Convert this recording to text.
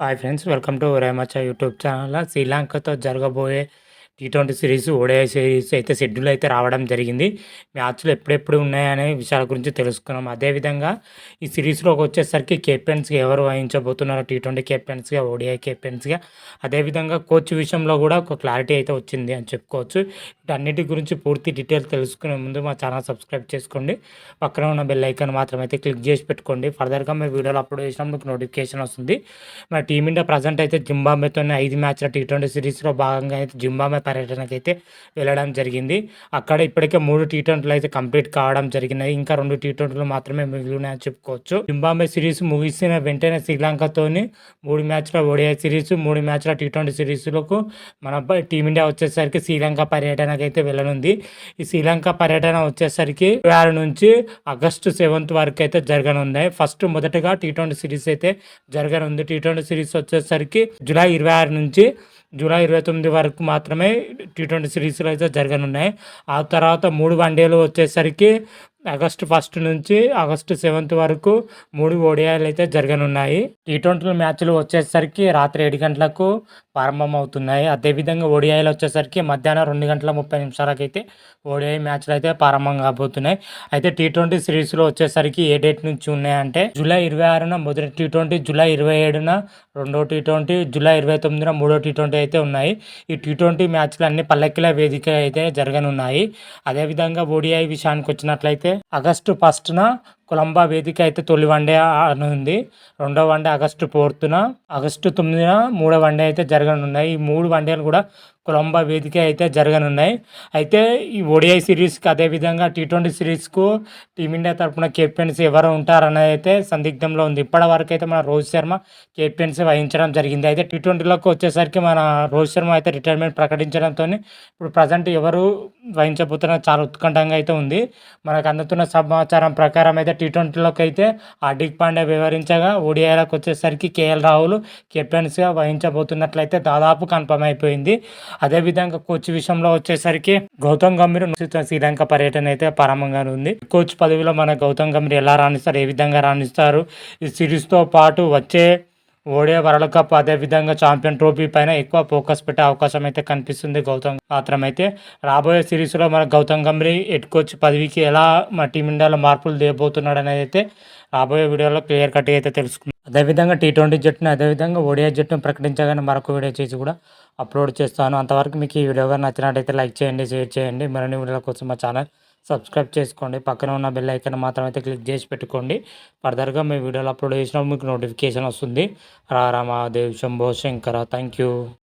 Hi friends welcome to Remaccha YouTube channel శ్రీలంకతో జరగబోయే T twenty series ODI series అయితే schedule అయితే రావడం జరిగింది. మ్యాచ్లు ఎప్పుడెప్పుడు ఉన్నాయనే విషయాల గురించి తెలుసుకున్నాం. అదేవిధంగా ఈ సిరీస్లోకి వచ్చేసరికి కెప్టెన్స్గా ఎవరు వహించబోతున్నారో టీ ట్వంటీ కెప్టెన్స్గా ఓడిఐ కెప్టెన్స్గా అదేవిధంగా కోచ్ విషయంలో కూడా ఒక క్లారిటీ అయితే వచ్చింది అని చెప్పుకోవచ్చు. వీటన్నిటి గురించి పూర్తి డీటెయిల్స్ తెలుసుకునే ముందు మా ఛానల్ సబ్స్క్రైబ్ చేసుకోండి. పక్కన ఉన్న బెల్ ఐకాన్ మాత్రం అయితే క్లిక్ చేసి పెట్టుకోండి. ఫర్దర్గా మేము వీడియోలు అప్లోడ్ చేసినప్పుడు మీకు నోటిఫికేషన్ వస్తుంది మన టీమిండియా ప్రజెంట్ అయితే జింబాబేతోనే ఐదు మ్యాచ్ల టీ ట్వంటీ సిరీస్లో భాగంగా అయితే జింబాబే పర్యటనకి అయితే వెళ్ళడం జరిగింది. అక్కడ ఇప్పటికే మూడు టీ ట్వంటీలు అయితే కంప్లీట్ కావడం జరిగినాయి. ఇంకా రెండు టీ ట్వంటీలు మాత్రమే మిగిలినాయని చెప్పుకోవచ్చు. జింబాబే సిరీస్ ముగిసిన వెంటనే శ్రీలంకతోని మూడు మ్యాచ్ల ఓడిఐ సిరీస్ మూడు మ్యాచ్ల టీ ట్వంటీ సిరీస్లకు మన టీమిండియా వచ్చేసరికి శ్రీలంక పర్యటనకు అయితే వెళ్ళనుంది. ఈ శ్రీలంక పర్యటన వచ్చేసరికి ఆరు నుంచి ఆగస్టు సెవెంత్ వరకు అయితే జరగనుంది ఫస్ట్ మొదటగా టీ ట్వంటీ సిరీస్ అయితే జరగనుంది. టీ ట్వంటీ సిరీస్ వచ్చేసరికి జూలై ఇరవై ఆరు నుంచి జూలై ఇరవై తొమ్మిది వరకు మాత్రమే టీ ట్వంటీ సిరీస్లు అయితే జరగనున్నాయి. ఆ తర్వాత మూడు వన్డేలు వచ్చేసరికి ఆగస్టు ఫస్ట్ నుంచి ఆగస్టు సెవెంత్ వరకు మూడు ఓడిఐలు అయితే జరగనున్నాయి. టీ ట్వంటీ మ్యాచ్లు వచ్చేసరికి రాత్రి ఏడు గంటలకు ప్రారంభమవుతున్నాయి. అదేవిధంగా ఓడిఐలు వచ్చేసరికి మధ్యాహ్నం రెండు గంటల ముప్పై నిమిషాలకైతే ఓడిఐ మ్యాచ్లు అయితే ప్రారంభం కాబోతున్నాయి. అయితే టీ ట్వంటీ సిరీస్లో వచ్చేసరికి ఏ డేట్ నుంచి ఉన్నాయంటే జూలై ఇరవై ఆరున మొదటి టీ ట్వంటీ జూలై ఇరవై ఏడున రెండో టీ ట్వంటీ జూలై ఇరవై తొమ్మిదిన మూడో టీ ట్వంటీ అయితే ఉన్నాయి. ఈ టీ ట్వంటీ మ్యాచ్లు అన్ని పల్లెకిల వేదిక అయితే జరగనున్నాయి. అదేవిధంగా ఓడిఐ విషయానికి వచ్చినట్లయితే ఆగస్టు ఫస్ట్న కొలంబా వేదిక అయితే తొలి వన్డే ఉంది. రెండో వన్డే ఆగస్టు ఫోర్త్న ఆగస్టు తొమ్మిదిన మూడో వన్డే అయితే జరగనున్నాయి. ఈ మూడు వన్డేలు కూడా కొలంబా వేదిక అయితే జరగనున్నాయి. అయితే ఈ ఓడిఐ సిరీస్కి అదేవిధంగా టీ ట్వంటీ సిరీస్కు టీమిండియా తరఫున కెప్టెన్స్ ఎవరు ఉంటారనేది అయితే సందిగ్ధంలో ఉంది. ఇప్పటి వరకు అయితే మన రోహిత్ శర్మ కెప్టెన్స్ వహించడం జరిగింది. అయితే టీ ట్వంటీలోకి వచ్చేసరికి మన రోహిత్ శర్మ అయితే రిటైర్మెంట్ ప్రకటించడంతో ఇప్పుడు ప్రజెంట్ ఎవరు వహించబోతున్న చాలా ఉత్కంఠంగా అయితే ఉంది. మనకు అందుతున్న సమాచారం ప్రకారం అయితే టీ ట్వంటీలోకి అయితే హార్దిక్ పాండ్యా వివరించగా ఓడిఐలకు వచ్చేసరికి కేఎల్ రాహుల్ కెప్టెన్స్గా వహించబోతున్నట్లయితే దాదాపు కన్ఫర్మ్ అయిపోయింది. అదేవిధంగా కోచ్ విషయంలో వచ్చేసరికి గౌతమ్ గంభీర్ శ్రీలంక పర్యటన అయితే ప్రారంభంగా ఉంది. కోచ్ పదవిలో మన గౌతమ్ గంభీర్ ఎలా రాణిస్తారు ఏ విధంగా రాణిస్తారు ఈ సిరీస్తో పాటు వచ్చే ఓడే వరల్డ్ కప్ అదేవిధంగా ఛాంపియన్ ట్రోఫీ పైన ఎక్కువ ఫోకస్ పెట్టే అవకాశం అయితే కనిపిస్తుంది గౌతమ్. మాత్రం అయితే రాబోయే సిరీస్లో మన గౌతమ్ గంభీర్ హెడ్ కోచ్ పదవికి ఎలా మన టీమిండియాలో మార్పులు దేబోతున్నాడు అనేది అయితే రాబోయే వీడియోలో క్లియర్ కట్గా అయితే తెలుసుకుందాం. అదేవిధంగా టీ ట్వంటీ జట్టును అదేవిధంగా ఓడిఐ జట్టును ప్రకటించగానే మరొక వీడియో చేసి కూడా అప్లోడ్ చేస్తాను. అంతవరకు మీకు ఈ వీడియో కానీ నచ్చినట్టయితే లైక్ చేయండి షేర్ చేయండి. మరిన్ని వీడియోల కోసం మా ఛానల్ సబ్స్క్రైబ్ చేసుకోండి. పక్కన ఉన్న బెల్ ఐకన్ మాత్రం అయితే క్లిక్ చేసి పెట్టుకోండి. ఫర్దర్గా మీ వీడియోలు అప్లోడ్ చేసినప్పుడు మీకు నోటిఫికేషన్ వస్తుంది. రారామాదేవ్ శంభో శంకర. Thank you